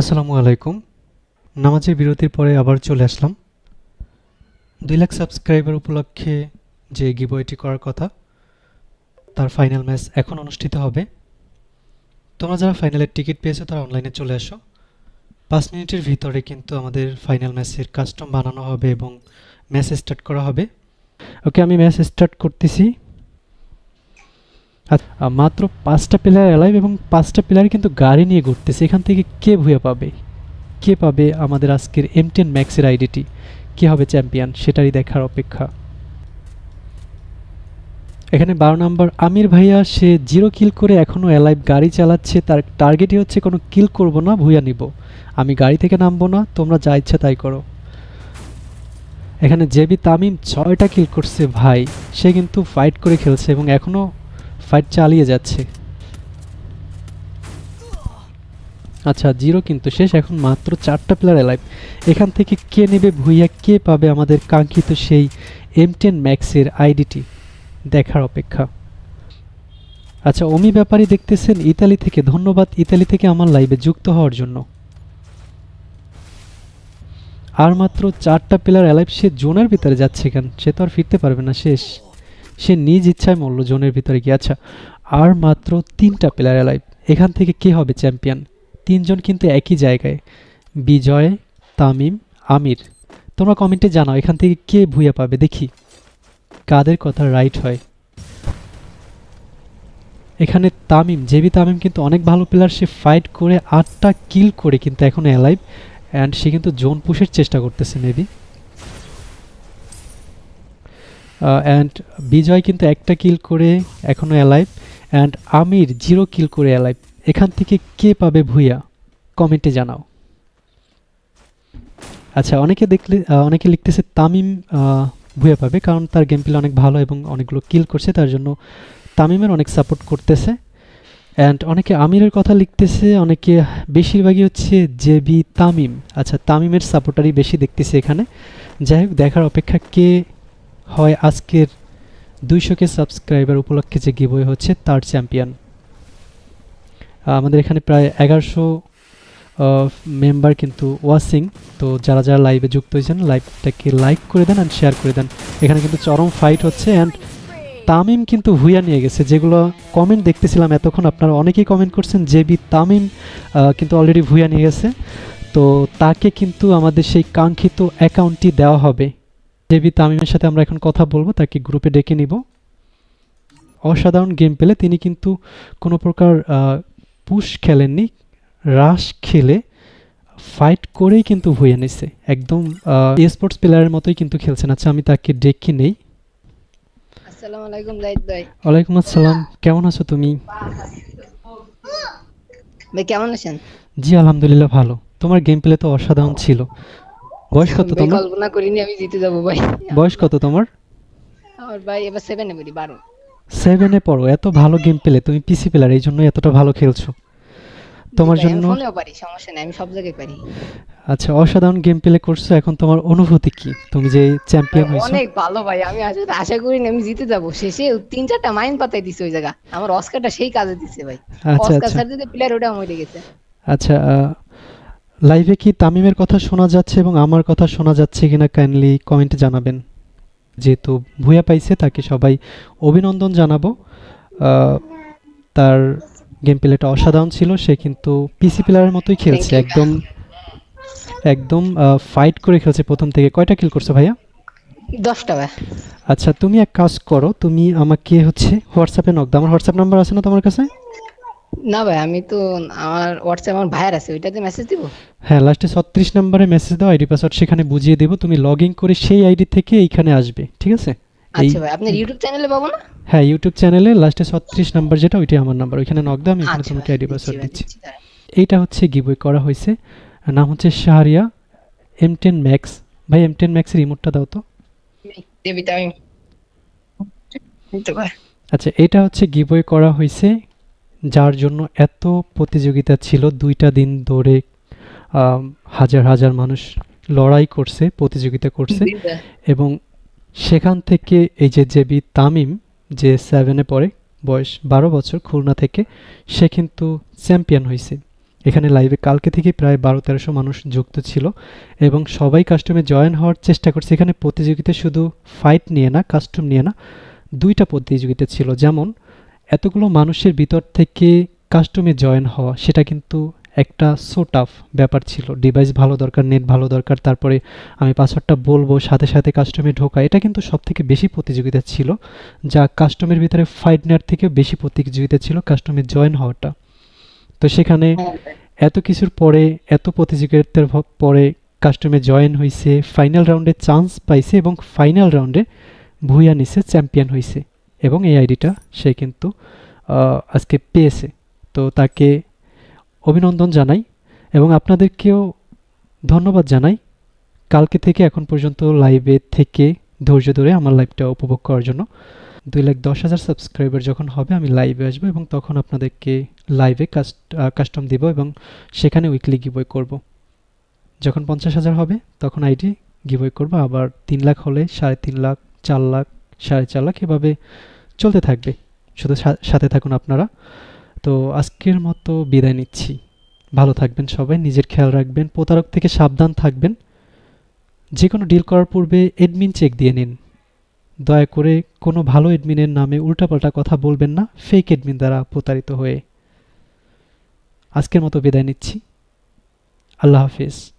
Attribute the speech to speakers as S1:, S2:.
S1: আসসালামু আলাইকুম। নামাজের বিরতির পরে আবার চলে আসলাম। দুই লাখ সাবস্ক্রাইবার উপলক্ষে যে গিবয়টি করার কথা, তার ফাইনাল ম্যাচ এখন অনুষ্ঠিত হবে। তোমরা যারা ফাইনালের টিকিট পেয়েছ, তারা অনলাইনে চলে আসো। পাঁচ মিনিটের ভিতরে কিন্তু আমাদের ফাইনাল ম্যাচের কাস্টম বানানো হবে এবং ম্যাচ স্টার্ট করা হবে। ওকে, আমি ম্যাচ স্টার্ট করতেছি। মাত্র পাঁচটা প্লেয়ার অ্যালাইভ এবং পাঁচটা প্লেয়ার কিন্তু গাড়ি নিয়ে ঘুরতেছে। এখান থেকে কে ভুয়া পাবে? কে পাবে আমাদের আজকের এম টেন ম্যাক্সের আইডিটি কে হবে চ্যাম্পিয়ন সেটারই দেখার অপেক্ষা। এখানে বারো নম্বর আমির ভাইয়া, সে জিরো কিল করে এখনও অ্যালাইভ গাড়ি চালাচ্ছে। তার টার্গেটই হচ্ছে কোনো কিল করব না, ভুয়া নিব। আমি গাড়ি থেকে নামবো না, তোমরা যা ইচ্ছা তাই করো। এখানে জেবি তামিম ছয়টা কিল করছে ভাই। সে কিন্তু ফাইট করে খেলছে এবং এখনও ফাইট চালিয়ে যাচ্ছে। আচ্ছা জিরো কিন্তু শেষ, এখন মাত্র চারটা প্লেয়ার এলাইভ এখান থেকে কে নেবে ভুইয়া, কে পাবে আমাদের কাঙ্ক্ষিত সেই এম টেন ম্যাক্সের আইডিটি দেখার অপেক্ষা। আচ্ছা অমি ব্যাপারী দেখতেছেন ইতালি থেকে। ধন্যবাদ, ইতালি থেকে আমার লাইভে যুক্ত হওয়ার জন্য। আর মাত্র চারটা প্লেয়ার অ্যালাইভ সে জোনের ভিতরে যাচ্ছে কেন? সে তো আর ফিরতে পারবে না, শেষ। সে নিজ ইচ্ছায় মরল, জোনের ভিতরে গিয়ে আচ্ছা আর মাত্র তিনটা প্লেয়ার অ্যালাইভ এখান থেকে কে হবে চ্যাম্পিয়ন তিনজন কিন্তু একই জায়গায়, বিজয়, তামিম, আমির। তোমরা কমেন্টে জানাও, এখান থেকে কে ভুইয়া পাবে, দেখি। কাদের কথা রাইট হয়। এখানে তামিম, জেবি তামিম কিন্তু অনেক ভালো প্লেয়ার সে ফাইট করে আটটা কিল করে কিন্তু এখন অ্যালাইভ অ্যান্ড সে কিন্তু জোন পুষের চেষ্টা করতেছে মেবি অ্যান্ড বিজয় কিন্তু একটা কিল করে এখনও alive and Amir zero kill করে অ্যালাইভ এখান থেকে কে পাবে ভুইয়া কমেন্টে জানাও। আচ্ছা অনেকে দেখলে অনেকে লিখতেছে তামিম ভুইয়া পাবে, কারণ তার গেম প্লে অনেক ভালো এবং অনেকগুলো কিল করছে, তার জন্য তামিমের অনেক সাপোর্ট করতেছে। অ্যান্ড অনেকে আমিরের কথা লিখতেছে, অনেকে বেশিরভাগই হচ্ছে জেবি তামিম। আচ্ছা তামিমের সাপোর্টারই বেশি দেখতেছে এখানে। যাই হোক, দেখার অপেক্ষা কে হয় আজকের দুইশো কে সাবস্ক্রাইবার উপলক্ষে যে গিবই হচ্ছে তার চ্যাম্পিয়ন আমাদের এখানে প্রায় এগারোশো মেম্বার কিন্তু ওয়াচিং তো যারা যারা লাইভে যুক্ত হয়েছেন লাইভটাকে লাইক করে দেন অ্যান্ড শেয়ার করে দেন। এখানে কিন্তু চরম ফাইট হচ্ছে অ্যান্ড তামিম কিন্তু হুইয়া নিয়ে গেছে, যেগুলো কমেন্ট দেখতেছিলাম এতক্ষণ আপনারা অনেকেই কমেন্ট করছেন, জেবি তামিম কিন্তু অলরেডি ভুইয়া নিয়ে গেছে। তো তাকে কিন্তু আমাদের সেই কাঙ্ক্ষিত অ্যাকাউন্টটি দেওয়া হবে। জেবি তামিমের সাথে আমরা এখন কথা বলব তাকে গ্রুপে ডেকে নিব। অসাধারণ গেম পেলে তিনি কিন্তু কোনো প্রকার পুশ খেলেননি রাশ খেলে ফাইট করেই কিন্তু ভুয়ে নিছে। একদম স্পোর্টস প্লেয়ারের মতোই কিন্তু খেলছেন। আচ্ছা আমি তাকে ডেকে নেই।
S2: আসসালামু আলাইকুম জাহিদ ভাই।
S1: ওয়ালাইকুম আসসালাম। কেমন আছো তুমি?
S2: ভাই কেমন আছেন?
S1: জি আলহামদুলিল্লাহ ভালো। তোমার গেম প্লে তো অসাধারণ ছিল। বয়স কত তোমার?
S2: কল্পনা করিনি আমি জিতে যাব ভাই।
S1: বয়স কত তোমার?
S2: আমার ভাই এবার সেভেনে পড়ি বারো।
S1: সেভেনে পড়ো এত ভালো গেম পেলে তুমি পিসি প্লেয়ার এই জন্য এতটা ভালো খেলছো। তোমার জন্য
S2: ফোনেও পারি সমস্যা নেই আমি সব জায়গায় পারি।
S1: আচ্ছা অসাধারণ গেম প্লে করছ এখন তোমার অনুভূতি কি? তুমি যে চ্যাম্পিয়ন হয়েছো।
S2: অনেক ভালো ভাই আমি আসলে আশা করিনি আমি জিতে যাব। শেষে তিন চারটা মাইন পাতাই দিছে ওই জায়গা। আমার অস্কারটা সেই কাজে দিছে ভাই।
S1: আচ্ছা
S2: অস্কার স্যার যদি প্লেয়ার ওটা মরে গেছে।
S1: আচ্ছা লাইভে কি তামিমের কথা শোনা যাচ্ছে এবং আমার কথা শোনা যাচ্ছে কিনা কাইন্ডলি কমেন্টে জানাবেন। যেহেতু ভুয়া পাইছে তাকে সবাই অভিনন্দন জানাব। তার গেম প্লেটা অসাধারণ ছিল সে কিন্তু পিসি প্লেয়ারের মতোই খেলছে। একদম একদম ফাইট করে খেলছে প্রথম থেকে। কয়টা কিল করছ ভাইয়া?
S2: দশটা
S1: আচ্ছা তুমি এক কাজ করো তুমি আমাকে হচ্ছে হোয়াটসঅ্যাপে নক দাও। আমার হোয়াটসঅ্যাপ নাম্বার আছে না তোমার কাছে?
S2: না ভাই আমি তো আমার হোয়াটসঅ্যাপ আমার ভাইয়ের আছে ওইটাতে মেসেজ দিব?
S1: হ্যাঁ লাস্টে ছত্রিশ নম্বরে মেসেজ দাও আইডি পাসওয়ার্ড সেখানে বুঝিয়ে দেবো তুমি লগ ইন করে সেই আইডি থেকে এইখানে আসবে ঠিক আছে?
S2: আচ্ছা ভাই আপনার ইউটিউব চ্যানেলে পাবো না?
S1: হ্যাঁ ইউটিউব চ্যানেলে লাস্টে ছত্রিশ নাম্বার যেটা ওইটাই আমার নাম্বার ওইখানে নক দাও আমি এখানে
S2: আচ্ছা
S1: তোমাকে আইডি পাসওয়ার্ড দিচ্ছি এইটা হচ্ছে গিবই করা হয়েছে নাম হচ্ছে শাহরিয়া এম টেন ম্যাক্স ভাই এম টেন ম্যাক্সের রিমোটটা দাও তো।
S2: দেবিতা আমি
S1: আচ্ছা এটা হচ্ছে গিবই করা হয়েছে যার জন্য এত প্রতিযোগিতা ছিল। দুইটা দিন ধরে হাজার হাজার মানুষ লড়াই করছে প্রতিযোগিতা করছে। এবং সেখান থেকে এই যে জেবি তামিম যে সেভেনে পড়ে বয়স বারো বছর খুলনা থেকে সে কিন্তু চ্যাম্পিয়ন হয়েছে এখানে লাইভে কালকে থেকে প্রায় বারো তেরোশো মানুষ যুক্ত ছিল এবং সবাই কাস্টমে জয়েন হওয়ার চেষ্টা করছে। এখানে প্রতিযোগিতা শুধু ফাইট নিয়ে না কাস্টম নিয়ে না দুইটা প্রতিযোগিতা ছিল। যেমন এতগুলো মানুষের ভিতর থেকে কাস্টমে জয়েন হওয়া সেটা কিন্তু একটা সো টাফ ব্যাপার ছিল। ডিভাইস ভালো দরকার নেট ভালো দরকার তারপরে আমি পাসওয়ার্ডটা বলব সাথে সাথে কাস্টমে ঢোকা এটা কিন্তু সব থেকে বেশি প্রতিযোগিতা ছিল। যা কাস্টমের ভিতরে ফাইট নেওয়ার থেকে বেশি প্রতিযোগিতা ছিল কাস্টমে জয়েন হওয়াটা। তো সেখানে এত কিছুর পরে এত প্রতিযোগিতার পরে কাস্টমে জয়েন হয়েছে ফাইনাল রাউন্ডে চান্স পাইছে এবং ফাইনাল রাউন্ডে ভুইয়া নিছে চ্যাম্পিয়ন হয়েছে এবং এই আইডিটা সে কিন্তু আজকে পেয়েছে। তো তাকে অভিনন্দন জানাই এবং আপনাদেরকেও ধন্যবাদ জানাই। কালকে থেকে এখন পর্যন্ত লাইভে থেকে ধৈর্য ধরে আমার লাইভটা উপভোগ করার জন্য। দুই লাখ দশ হাজার সাবস্ক্রাইবার যখন হবে, আমি লাইভে আসব এবং তখন আপনাদেরকে লাইভে কাস্ট কাস্টম দিব এবং সেখানে উইকলি গিভওয়ে করব। যখন পঞ্চাশ হাজার হবে, তখন আইডি গিভওয়ে করব। আবার তিন লাখ হলে সাড়ে তিন লাখ, চার লাখ সাড়ে চার লাখ এভাবে চলতে থাকবে। শুধু সাথে থাকুন আপনারা। তো আজকের মতো বিদায় নিচ্ছি। ভালো থাকবেন সবাই, নিজের খেয়াল রাখবেন, প্রতারক থেকে সাবধান থাকবেন। যে কোনো ডিল করার পূর্বে এডমিন চেক দিয়ে নিন। দয়া করে কোনো ভালো এডমিনের নামে উল্টাপাল্টা কথা বলবেন না ফেক এডমিন দ্বারা প্রতারিত হয়ে। আজকের মতো বিদায় নিচ্ছি। আল্লাহ হাফিজ।